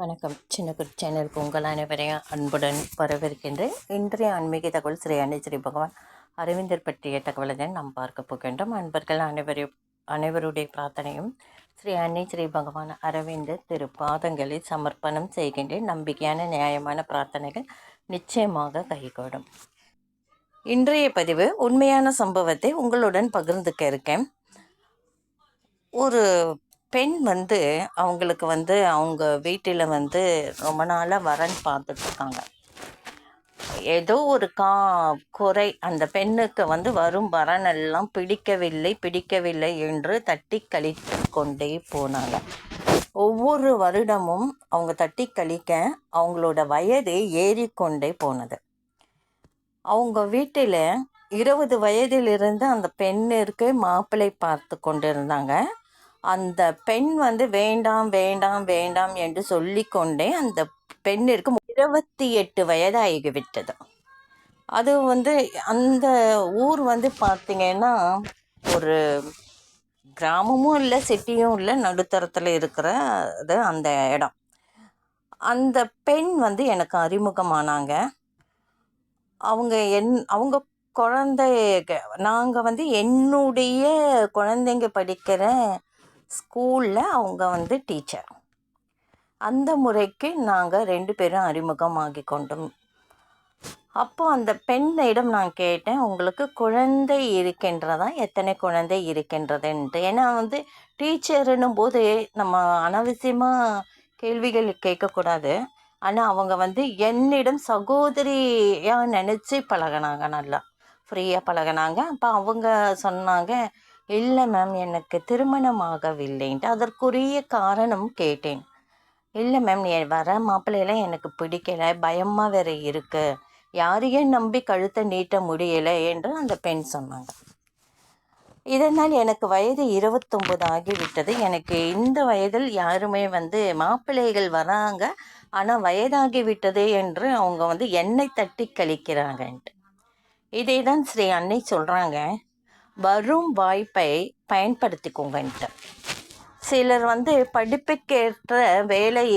வணக்கம். சின்ன குரு சேனலுக்கு உங்கள் அனைவரையும் அன்புடன் வரவேற்கின்றேன். இன்றைய ஆன்மீக தகவல் ஸ்ரீ அன்னை ஸ்ரீ பகவான் அரவிந்தர் பற்றிய தகவலை தான் நாம் பார்க்க போகின்றோம். அன்பர்கள் அனைவரையும் அனைவருடைய பிரார்த்தனையும் ஸ்ரீ அன்னை ஸ்ரீ பகவான் அரவிந்தர் திரு பாதங்களில் சமர்ப்பணம் செய்கின்றேன். நம்பிக்கையான நியாயமான பிரார்த்தனைகள் நிச்சயமாக கைகூடும். இன்றைய பதிவு உண்மையான சம்பவத்தை உங்களுடன் பகிர்ந்துக்க இருக்கேன். ஒரு பெண் வந்து அவங்களுக்கு வந்து அவங்க வீட்டில் வந்து ரொம்ப நாளாக வரன் பார்த்துட்ருக்காங்க ஏதோ ஒரு கா குறை அந்த பெண்ணுக்கு வந்து வரும் வரன் எல்லாம் பிடிக்கவில்லை பிடிக்கவில்லை என்று தட்டி கழித்து கொண்டே போனாங்க. ஒவ்வொரு வருடமும் அவங்க தட்டி கழிக்க அவங்களோட வயது ஏறிக்கொண்டே போனது. அவங்க வீட்டில் இருபது வயதிலிருந்து அந்த பெண்ணிற்கு மாப்பிள்ளை பார்த்து கொண்டிருந்தாங்க. அந்த பெண் வந்து வேண்டாம் வேண்டாம் வேண்டாம் என்று சொல்லிக்கொண்டே அந்த பெண்ணிற்கு இருபத்தி எட்டு வயதாகிவிட்டது. அது வந்து அந்த ஊர் வந்து பார்த்தீங்கன்னா ஒரு கிராமமும் இல்லை சிட்டியும் இல்லை நடுத்தரத்தில் இருக்கிற அது அந்த இடம். அந்த பெண் வந்து எனக்கு அறிமுகமானாங்க. அவங்க என் அவங்க குழந்தை நாங்கள் வந்து என்னுடைய குழந்தைங்க படிக்கிற ஸ்கூலில் அவங்க வந்து டீச்சர். அந்த முறைக்கு நாங்கள் ரெண்டு பேரும் அறிமுகமாகி கொண்டோம். அப்போது அந்த பெண்ணிடம் நான் கேட்டேன் உங்களுக்கு குழந்தை இருக்கின்றதா? எத்தனை குழந்தை இருக்கின்றதுன்ட்டு. ஏன்னா வந்து டீச்சருன்னும் போது நம்ம அனாவசியமாக கேள்விகள் கேட்கக்கூடாது. ஆனால் அவங்க வந்து என்னிடம் சகோதரியாக நினச்சி பழகினாங்க நல்லா ஃப்ரீயாக பழகினாங்க. அப்போ அவங்க சொன்னாங்க இல்லை மேம் எனக்கு திருமணம் ஆகவில்லைன்ட்டு அதற்குரிய காரணம் கேட்டேன். இல்லை மேம் நீ வர மாப்பிள்ளையெல்லாம் எனக்கு பிடிக்கலை பயமாக வேற இருக்கு. யாரையும் நம்பி கழுத்தை நீட்ட முடியலை என்று அந்த பெண் சொன்னாங்க. இதனால் எனக்கு வயது இருபத்தொம்பது ஆகிவிட்டது. எனக்கு இந்த வயதில் யாருமே வந்து மாப்பிள்ளைகள் வராங்க. ஆனால் வயதாகிவிட்டது என்று அவங்க வந்து எண்ணெய் தட்டி கழிக்கிறாங்கன்ட்டு. இதை தான் ஸ்ரீ அன்னை சொல்கிறாங்க வரும் வாய்ப்பை பயன்படுத்திக்கோங்கன்ட்டு சிலர் வந்து படிப்புக்கேற்ற வேலை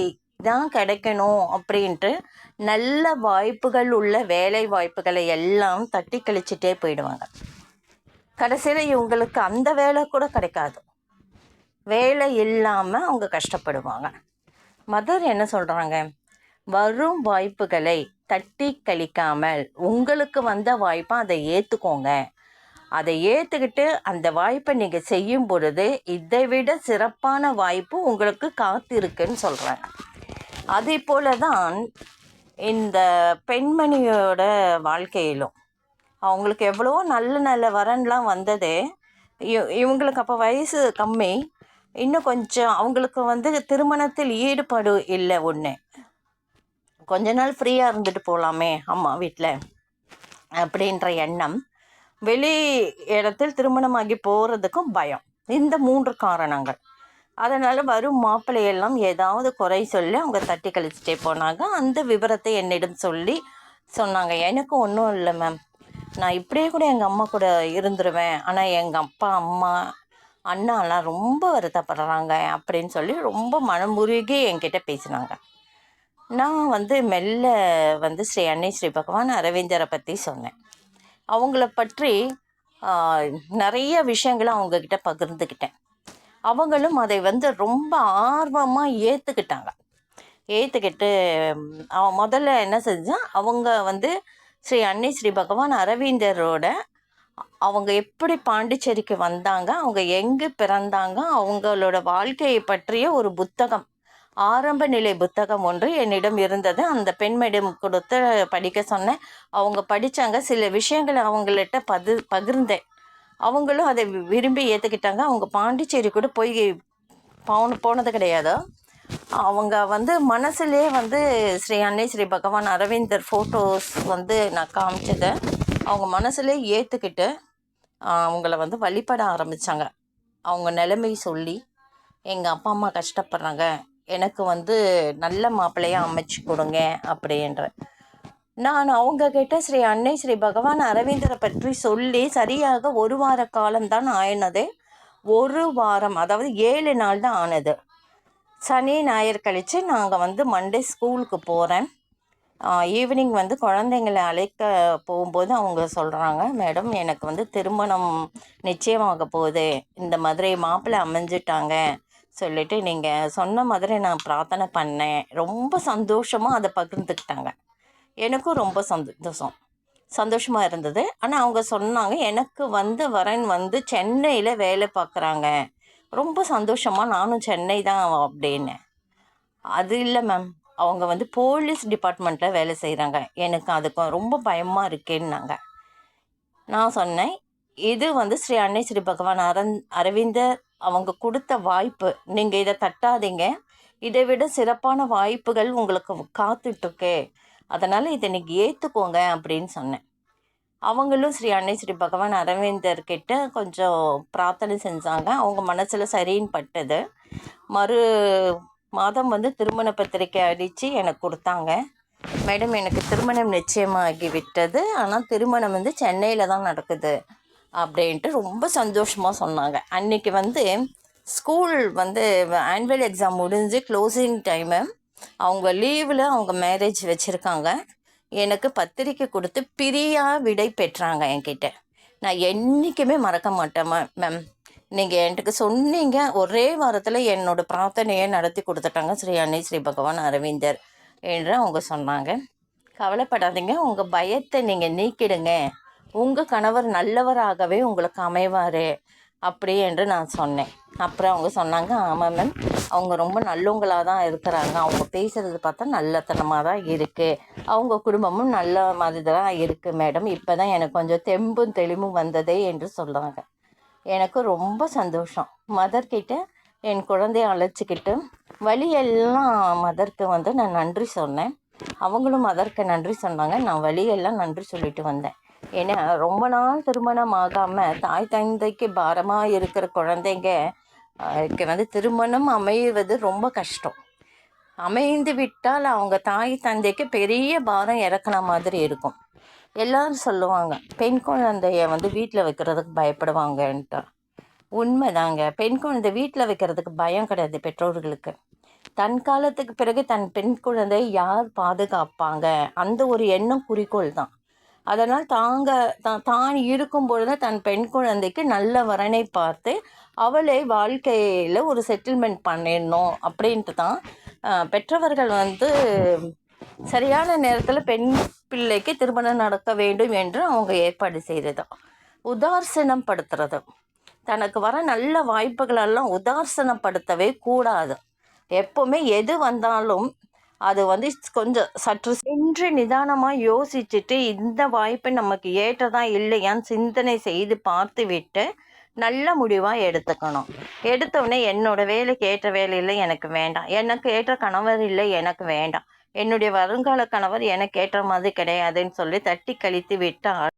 தான் கிடைக்கணும் அப்படின்ட்டு நல்ல வாய்ப்புகள் உள்ள வேலை வாய்ப்புகளை எல்லாம் தட்டி கழிச்சிட்டே போயிடுவாங்க. கடைசியில் இவங்களுக்கு அந்த வேலை கூட கிடைக்காது. வேலை இல்லாமல் அவங்க கஷ்டப்படுவாங்க. மதர் என்ன சொல்கிறாங்க வரும் வாய்ப்புகளை தட்டி கழிக்காமல் உங்களுக்கு வந்த வாய்ப்பை அதை ஏற்றுக்கோங்க அதை ஏற்றுக்கிட்டு அந்த வாய்ப்பை நீங்கள் செய்யும் பொழுது இதை விட சிறப்பான வாய்ப்பு உங்களுக்கு காத்திருக்குன்னு சொல்கிறேன் அதே போல தான் இந்த பெண்மணியோட வாழ்க்கையிலும். அவங்களுக்கு எவ்வளோ நல்ல நல்ல வரன்லாம் வந்தது. இவங்களுக்கு அப்போ வயசு கம்மி. இன்னும் கொஞ்சம் அவங்களுக்கு வந்து திருமணத்தில் ஈடுபாடு இல்லை ஒன்று கொஞ்ச நாள் ஃப்ரீயாக இருந்துட்டு போகலாமே அம்மா வீட்டில் அப்படின்ற எண்ணம். வெளி இடத்தில் திருமணமாகி போகிறதுக்கும் பயம். இந்த மூன்று காரணங்கள். அதனால் வரும் மாப்பிள்ளையெல்லாம் ஏதாவது குறை சொல்லி அவங்க தட்டி கழிச்சிட்டே போனாங்க. அந்த விவரத்தை என்னிடம் சொல்லி சொன்னாங்க. எனக்கு ஒன்றும் இல்லை மேம் நான் இப்படியே கூட எங்கள் அம்மா கூட இருந்துருவேன். ஆனால் எங்கள் அப்பா அம்மா அண்ணாலாம் ரொம்ப வருத்தப்படுறாங்க அப்படின்னு சொல்லி ரொம்ப மனமுருகி என்கிட்ட பேசினாங்க. நான் வந்து மெல்ல வந்து ஸ்ரீ அன்னை ஸ்ரீ பகவான் அரவிந்தரை பற்றி சொன்னேன். அவங்கள பற்றி நிறைய விஷயங்களை அவங்கக்கிட்ட பகிர்ந்துக்கிட்டேன் அவங்களும் அதை வந்து ரொம்ப ஆர்வமாக ஏற்றுக்கிட்டாங்க ஏற்றுக்கிட்டு அவன் முதல்ல என்ன செஞ்சான் அவங்க வந்து ஸ்ரீ அன்னை ஸ்ரீ பகவான் அரவிந்தரோட அவங்க எப்படி பாண்டிச்சேரிக்கு வந்தாங்க அவங்க எங்கே பிறந்தாங்க அவங்களோட வாழ்க்கையை பற்றிய ஒரு புத்தகம் ஆரம்ப நிலை புத்தகம் ஒன்று என்னிடம் இருந்தது. அந்த பெண்மேடம் கொடுத்து படிக்க சொன்னேன். அவங்க படித்தாங்க சில விஷயங்களை அவங்கள்ட்ட பது பகிர்ந்தேன். அவங்களும் அதை விரும்பி ஏற்றுக்கிட்டாங்க அவங்க பாண்டிச்சேரி கூட போய் போன போனது கிடையாது. அவங்க வந்து மனசுலேயே வந்து ஸ்ரீ அன்னை ஸ்ரீ பகவான் அரவிந்தர் ஃபோட்டோஸ் வந்து நான் காமிச்சதை. அவங்க மனசுலேயே ஏற்றுக்கிட்டு அவங்கள வந்து வழிபட ஆரம்பித்தாங்க அவங்க நிலைமை சொல்லி எங்கள் அப்பா அம்மா கஷ்டப்படுறாங்க. எனக்கு வந்து நல்ல மாப்பிள்ளையாக அமைச்சு கொடுங்க அப்படின்ற. நான் அவங்க கிட்ட ஸ்ரீ அன்னை ஸ்ரீ பகவான் அரவிந்தரை பற்றி சொல்லி சரியாக ஒரு வார காலம்தான் ஆயினது. ஒரு வாரம் அதாவது ஏழு நாள் தான் ஆனது. சனி ஞாயிறு கழித்து நாங்கள் வந்து மண்டே ஸ்கூலுக்கு போகிறேன் ஈவினிங் வந்து குழந்தைங்களை அழைக்க போகும்போது அவங்க சொல்கிறாங்க மேடம் எனக்கு வந்து திருமணம் நிச்சயமாக போகுது. இந்த மாதிரி மாப்பிள்ளை அமைஞ்சிட்டாங்க. சொல்லிட்டு நீங்கள் சொன்ன மாதிரி நான் பிரார்த்தனை பண்ணேன். ரொம்ப சந்தோஷமாக அதை பகிர்ந்துக்கிட்டாங்க. எனக்கும் ரொம்ப சந்தோஷம். சந்தோஷமாக இருந்தது. ஆனால் அவங்க சொன்னாங்க எனக்கு வந்து வரன் வந்து சென்னையில் வேலை பார்க்குறாங்க ரொம்ப சந்தோஷமாக நானும் சென்னை தான் அப்படின்னு. அது இல்லை மேம். அவங்க வந்து போலீஸ் டிபார்ட்மெண்ட்டில் வேலை செய்கிறாங்க எனக்கு அதுக்கு ரொம்ப பயமாக இருக்கேன்னாங்க. நான் சொன்னேன் இது வந்து ஸ்ரீ அன்னை ஸ்ரீ பகவான் அரந் அரவிந்தர் அவங்க கொடுத்த வாய்ப்பு நீங்கள் இதை தட்டாதீங்க. இதை விட சிறப்பான வாய்ப்புகள் உங்களுக்கு காத்துட்ருக்கு. அதனால் இதை நீங்கள் ஏற்றுக்கோங்க அப்படின்னு சொன்னேன். அவங்களும் ஸ்ரீ அன்னை ஸ்ரீ பகவான் அரவிந்தர் கிட்ட கொஞ்சம் பிரார்த்தனை செஞ்சாங்க. அவங்க மனசில் சரின்னு பட்டது. மறு மாதம் வந்து திருமண பத்திரிக்கை அடித்து எனக்கு கொடுத்தாங்க. மேடம் எனக்கு திருமணம் நிச்சயமாகி விட்டது ஆனால் திருமணம் வந்து சென்னையில் தான் நடக்குது. அப்படின்ட்டு ரொம்ப சந்தோஷமாக சொன்னாங்க. அன்றைக்கி வந்து ஸ்கூல் வந்து ஆனுவல் எக்ஸாம் முடிஞ்சு க்ளோசிங் டைமு அவங்க லீவில் அவங்க மேரேஜ் வச்சுருக்காங்க. எனக்கு பத்திரிக்கை கொடுத்து பிரியா விடை பெற்றாங்க என்கிட்ட. நான் என்றைக்குமே மறக்க மாட்டேன் மேம் நீங்கள் என்கிட்ட சொன்னீங்க ஒரே வாரத்தில் என்னோடய பிரார்த்தனையை நடத்தி கொடுத்துட்டாங்க ஸ்ரீ அன்னை ஸ்ரீ பகவான் அரவிந்தர் என்று அவங்க சொன்னாங்க. கவலைப்படாதீங்க உங்கள் பயத்தை நீங்கள் நீக்கிடுங்க. உங்கள் கணவர் நல்லவராகவே உங்களுக்கு அமைவார் அப்படி என்று நான் சொன்னேன். அப்புறம் அவங்க சொன்னாங்க ஆமாம் மேம் அவங்க ரொம்ப நல்லவங்களாக தான் இருக்கிறாங்க. அவங்க பேசுகிறது பார்த்தா நல்லத்தனமாக தான் இருக்குது அவங்க குடும்பமும் நல்ல மாதிரி தான் இருக்குது மேடம் இப்போ தான் எனக்கு கொஞ்சம் தெம்பும் தெளிவும் வந்ததே என்று சொல்கிறாங்க எனக்கு ரொம்ப சந்தோஷம். மதர்கிட்ட என் குழந்தைய அழைச்சிக்கிட்டு வழியெல்லாம் மதருக்கு வந்து நான் நன்றி சொன்னேன். அவங்களும் மதருக்கு நன்றி சொன்னாங்க. நான் வழியெல்லாம் நன்றி சொல்லிட்டு வந்தேன். ஏன்னா ரொம்ப நாள் திருமணம் ஆகாமல் தாய் தந்தைக்கு பாரமாக இருக்கிற குழந்தைங்க வந்து திருமணம் அமைவது ரொம்ப கஷ்டம். அமைந்து விட்டால் அவங்க தாய் தந்தைக்கு பெரிய பாரம் இறக்கின மாதிரி இருக்கும். எல்லாரும் சொல்லுவாங்க பெண் குழந்தைய வந்து வீட்டில் வைக்கிறதுக்கு பயப்படுவாங்கன்ட்டு. உண்மைதாங்க. பெண் குழந்தை வீட்டில் வைக்கிறதுக்கு பயம் கிடையாது பெற்றோர்களுக்கு. தன் காலத்துக்கு பிறகு தன் பெண் குழந்தையை யார் பாதுகாப்பாங்க? அந்த ஒரு எண்ணம் குறிக்கோள் தான் அதனால் தாங்க தான் தான் இருக்கும் பொழுது தன் பெண் குழந்தைக்கு நல்ல வரனை பார்த்து அவளை வாழ்க்கையில் ஒரு செட்டில்மெண்ட் பண்ணிடணும் அப்படின்ட்டு தான் பெற்றவர்கள் வந்து சரியான நேரத்தில் பெண் பிள்ளைக்கு திருமணம் நடக்க வேண்டும் என்று அவங்க ஏற்பாடு செய்தது. உதாசனம் படுத்துறது. தனக்கு வர நல்ல வாய்ப்புகளெல்லாம் உதாசனப்படுத்தவே கூடாது. எப்போவுமே எது வந்தாலும் அது வந்து கொஞ்சம் சற்று சென்று நிதானமாக யோசிச்சுட்டு இந்த வாய்ப்பு நமக்கு ஏற்றதா இல்லையான்னு சிந்தனை செய்து பார்த்து விட்டு நல்ல முடிவாக எடுத்துக்கணும். எடுத்தவுடனே என்னோடய வேலைக்கு ஏற்ற வேலை இல்லை எனக்கு வேண்டாம். எனக்கு ஏற்ற கணவர் இல்லை எனக்கு வேண்டாம். என்னுடைய வருங்கால கணவர் எனக்கு ஏற்ற மாதிரி கிடையாதுன்னு சொல்லி தட்டி கழித்து விட்டால்